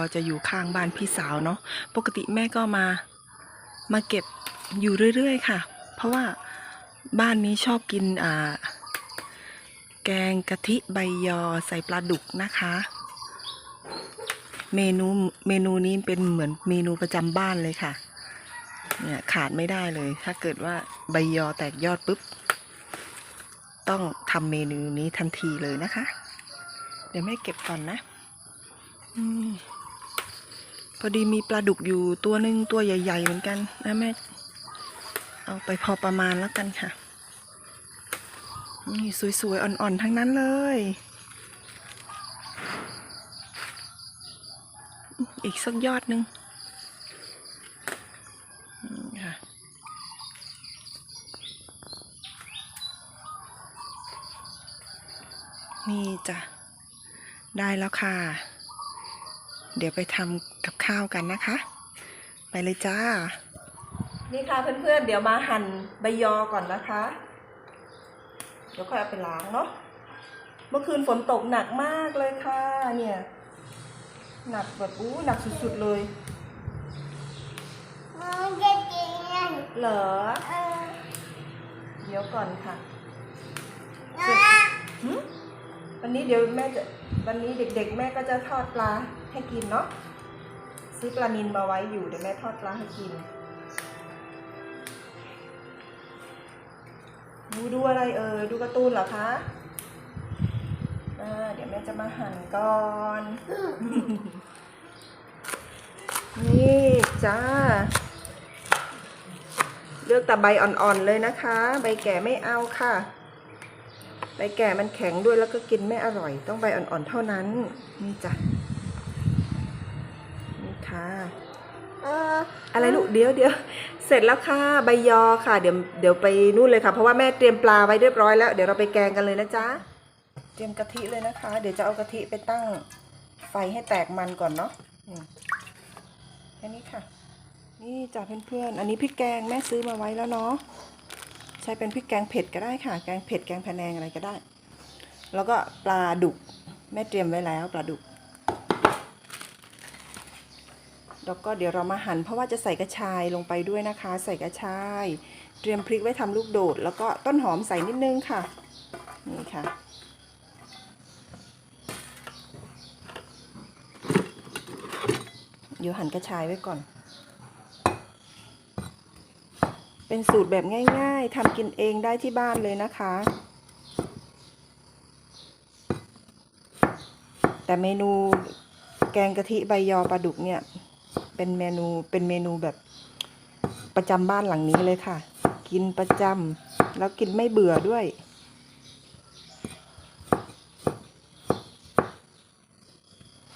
อจะอยู่ข้างบ้านพี่สาวเนาะปกติแม่ก็มามาเก็บอยู่เรื่อยๆค่ะ เพราะว่าบ้านนี้ชอบกินอ่าแกงกะทิใบยอใส่ปลาดุกนะคะ เมนูเมนูนี้เป็นเหมือนเมนูประจำบ้านเลยค่ะเนี่ยขาดไม่ได้เลย ถ้าเกิดว่าใบยอแตกยอดปุ๊บ ต้องทำเมนูนี้ทันทีเลยนะคะ เดี๋ยวแม่เก็บก่อนนะ อืม พอดีมีปลาดุกอยู่ตัวหนึ่งตัวใหญ่ ๆ เหมือนกันนะแม่ เอาไปพอประมาณแล้วกันค่ะ นี่สวย ๆ อ่อน ๆ ทั้งนั้นเลย อีกสักยอดหนึ่งค่ะนี่จ้ะ ได้แล้วค่ะ เดี๋ยวไปทำกับข้าวกันนะคะ ไปเลยจ้า นี่ค่ะเพื่อนๆ เดี๋ยวมาหั่นใบยอก่อนนะคะ เดี๋ยวค่อยเอาไปล้างเนาะ เมื่อคืนฝนตกหนักมากเลยค่ะ เนี่ย หนักแบบอู้หนักสุดๆเลยมันจะกินเงินเหรอเออเดี๋ยวก่อนค่ะนะหึวันนี้เดี๋ยวแม่จะวันนี้เด็กๆ แม่ก็จะทอดปลา ให้กินเนาะซื้อปลานินมาไว้อยู่เดี๋ยวแม่ทอดปลาให้กิน ดูดูอะไรเออดูการ์ตูนเหรอคะอ่าเดี๋ยวแม่จะมาหั่นก่อน นี่จ้า เลือกแต่ใบอ่อนๆเลยนะคะ ใบแก่ไม่เอาค่ะ ใบแก่มันแข็งด้วยแล้วก็กินไม่อร่อย ต้องใบอ่อนๆเท่านั้น นี่จ้ะ ค่ะเอออะไรลูกเดี๋ยวเดี๋ยวเสร็จแล้วค่ะใบยอค่ะ เดี๋ยวเดี๋ยวไปนู่นเลยค่ะ เพราะว่าแม่เตรียมปลาไว้เรียบร้อยแล้วเดี๋ยวเราไปแกงกันเลยนะจ๊ะเตรียมกะทิเลยนะคะ เดี๋ยวจะเอากะทิไปตั้งไฟให้แตกมันก่อนเนาะอืมแค่นี้ค่ะ นี่จ้ะเพื่อนๆอันนี้พริกแกงแม่ซื้อมาไว้แล้วเนาะใช้เป็นพริกแกงเผ็ดก็ได้ค่ะ แกงเผ็ดแกงพะแนงอะไรก็ได้ แล้วก็ปลาดุกแม่เตรียมไว้แล้วปลาดุก แล้วก็เดี๋ยวเรามาหั่นเพราะว่าจะใส่กระชายลงไปด้วยนะคะ ใส่กระชาย เตรียมพริกไว้ทำลูกโดด แล้วก็ต้นหอมใส่นิดนึงค่ะนี่ค่ะ เดี๋ยวหั่นกระชายไว้ก่อน เป็นสูตรแบบง่ายๆทำกินเองได้ที่บ้านเลยนะคะแต่เมนูแกงกะทิใบยอปลาดุกเนี่ย เป็นเมนูเป็นเมนูแบบประจำบ้านหลังนี้เลยค่ะ กินประจำแล้วกินไม่เบื่อด้วย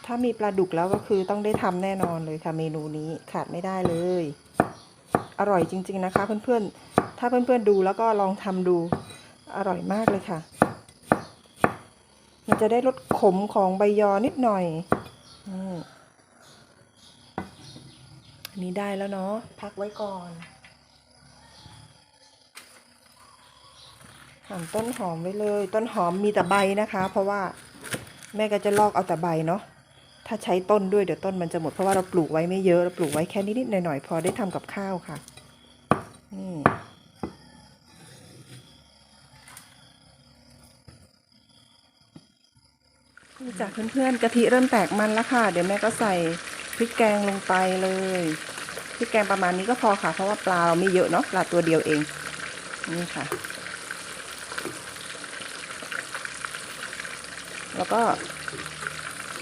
ถ้ามีปลาดุกแล้วก็คือต้องได้ทำแน่นอนเลยค่ะ เมนูนี้ขาดไม่ได้เลย อร่อยจริง ๆนะคะ เพื่อนๆ ถ้าเพื่อนๆดูแล้วก็ลองทำดูอร่อยมากเลยค่ะ มันจะได้รสขมของใบยอนิดหน่อยอืม อันนี้ได้แล้วเนาะพักไว้ก่อนหั่นต้นหอมไว้เลย ต้นหอมมีแต่ใบนะคะ เพราะว่าแม่ก็จะลอกเอาแต่ใบเนาะถ้าใช้ต้นด้วยเดี๋ยวต้นมันจะหมดเพราะว่าเราปลูกไว้ไม่เยอะเราปลูกไว้แค่นิดๆหน่อยๆพอได้ทำกับข้าวค่ะนี่นี่จากเพื่อนๆกะทิเริ่มแตกมันแล้วค่ะ เดี๋ยวแม่ก็ใส่ พริกแกงลงไปเลยพริกแกงประมาณนี้ก็พอค่ะ เพราะว่าปลาเราไม่เยอะเนาะปลาตัวเดียวเอง นี่ค่ะ แล้วก็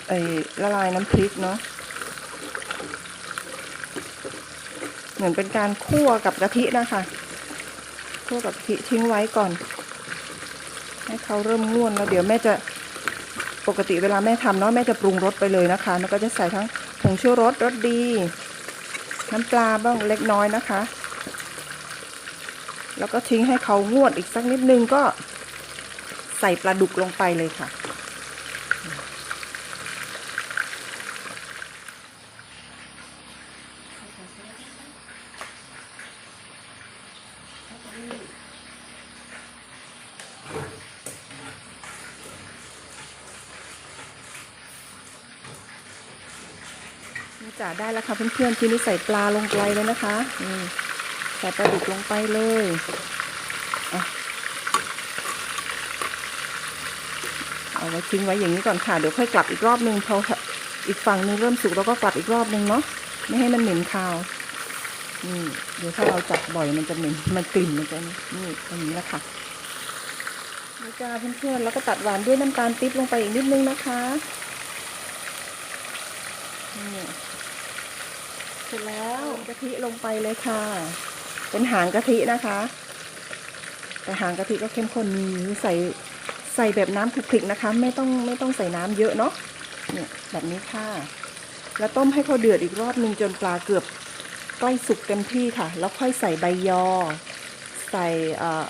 ไอ้ละลายน้ำพริกเนาะเหมือนเป็นการคั่วกับกะทินะคะคั่วกับกะทิทิ้งไว้ก่อน ให้เขาเริ่มง่วนแล้วเดี๋ยวแม่จะปกติเวลาแม่ทำเนาะแม่จะปรุงรสไปเลยนะคะ แล้วก็จะใส่ทั้ง ผงชูรสรสดี น้ำปลาบ้างเล็กน้อยนะคะ แล้วก็ทิ้งให้เขางวดอีกสักนิดนึงก็ใส่ปลาดุกลงไปเลยค่ะ จ๋าได้แล้วค่ะเพื่อนๆทีนี้ใส่ปลาลงไปเลยนะคะนี่ใส่ปลาดุกลงไปเลยเอาไว้ทิ้งไว้อย่างนี้ก่อนค่ะเดี๋ยวค่อยกลับอีกรอบนึงพออีกฝั่งนึงเริ่มสุกเราก็กลับอีกรอบนึงเนาะไม่ให้มันเหม็นคาวนี่เดี๋ยวถ้าเราจับบ่อยมันจะเหม็นมันกลิ่นมันจะนี่อย่างนี้แหละค่ะนี่จ้าเพื่อนๆแล้วก็ตัดหวานด้วยน้ำตาลปิ๊บลงไปอีกนิดนึงนะคะนี่ สร็จแล้วกะทิลงไปเลยค่ะ เป็นหางกะทินะคะ แต่หางกะทิก็เข้มข้นมีใส่ใส่แบบน้ำคลุกคลิกนะคะ ไม่ต้องไม่ต้องใส่น้ำเยอะเนาะเนี่ยแบบนี้ค่ะ แล้วต้มให้เขาเดือดอีกรอบหนึ่งจนปลาเกือบใกล้สุกเต็มที่ค่ะ แล้วค่อยใส่ใบยอ ใส่เอ่อ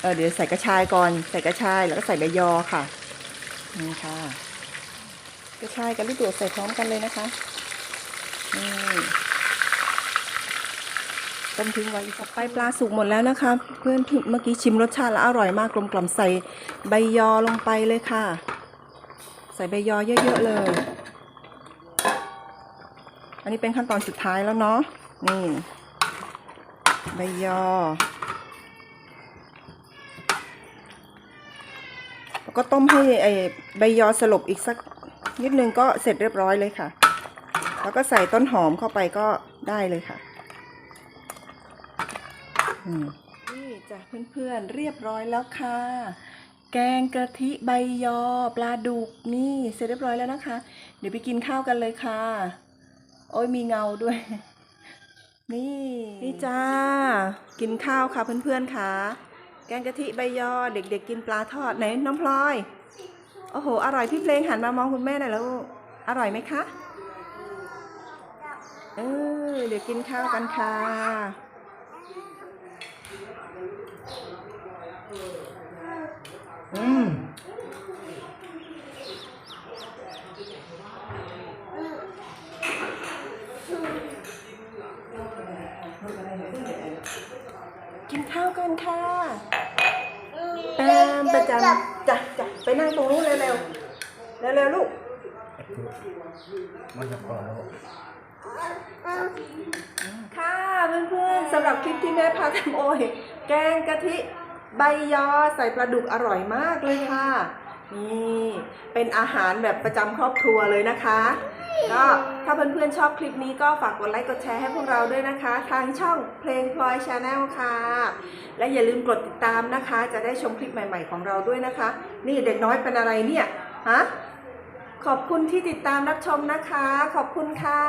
เออเดี๋ยวใส่กระชายก่อน ใส่กระชายแล้วก็ใส่ใบยอค่ะนี่ค่ะกระชายกับลูกโดดใส่พร้อมกันเลยนะคะนี่ ต้มทิ้งไว้อีกสักไปปลาสุกหมดแล้วนะคะ เพื่อนที่เมื่อกี้ชิมรสชาติแล้วอร่อยมากกลมกล่อมใส่ใบยอลงไปเลยค่ะ ใส่ใบยอเยอะๆเลย อันนี้เป็นขั้นตอนสุดท้ายแล้วเนาะนี่ ใบยอแล้วก็ต้มให้ไอใบยอสลบอีกสักนิดนึงก็เสร็จเรียบร้อยเลยค่ะ แล้วก็ใส่ต้นหอมเข้าไปก็ได้เลยค่ะ นี่จ้ะเพื่อนๆเรียบร้อยแล้วค่ะ แกงกะทิใบยอปลาดุกนี่เสร็จเรียบร้อยแล้วนะคะ เดี๋ยวไปกินข้าวกันเลยค่ะ โอ้ยมีเงาด้วย นี่นี่จ้า กินข้าวค่ะเพื่อนๆค่ะ แกงกะทิใบยอเด็กๆกินปลาทอดไหนน้องพลอยโอ้โห อร่อยพี่เพลงหันมามองคุณแม่หน่อยแล้วอร่อยไหมคะ เออ เดี๋ยวกินข้าวกันค่ะ อืมกินข้าวกันค่ะตามประจำจ้ะจ้ะไปนั่งตรงนู้นเร็วๆเร็วๆลูกมันจะพอแล้วค่ะเพื่อนๆสำหรับคลิปที่แม่พาทำโอย แกงกะทิ ใบยอใส่ปลาดุกอร่อยมากเลยค่ะ นี่เป็นอาหารแบบประจำครอบครัวเลยนะคะ ก็ถ้าเพื่อนๆชอบคลิปนี้ก็ฝากกดไลค์กดแชร์ให้พวกเราด้วยนะคะ ทางช่องเพลงพลอยชาแนลค่ะ และอย่าลืมกดติดตามนะคะ จะได้ชมคลิปใหม่ ๆของเราด้วยนะคะ นี่เด็กน้อยเป็นอะไรเนี่ยฮะขอบคุณที่ติดตามรับชมนะคะ ขอบคุณค่ะ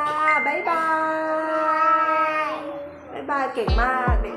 บ๊ายบาย บ๊ายบายเก่งมากเด็ก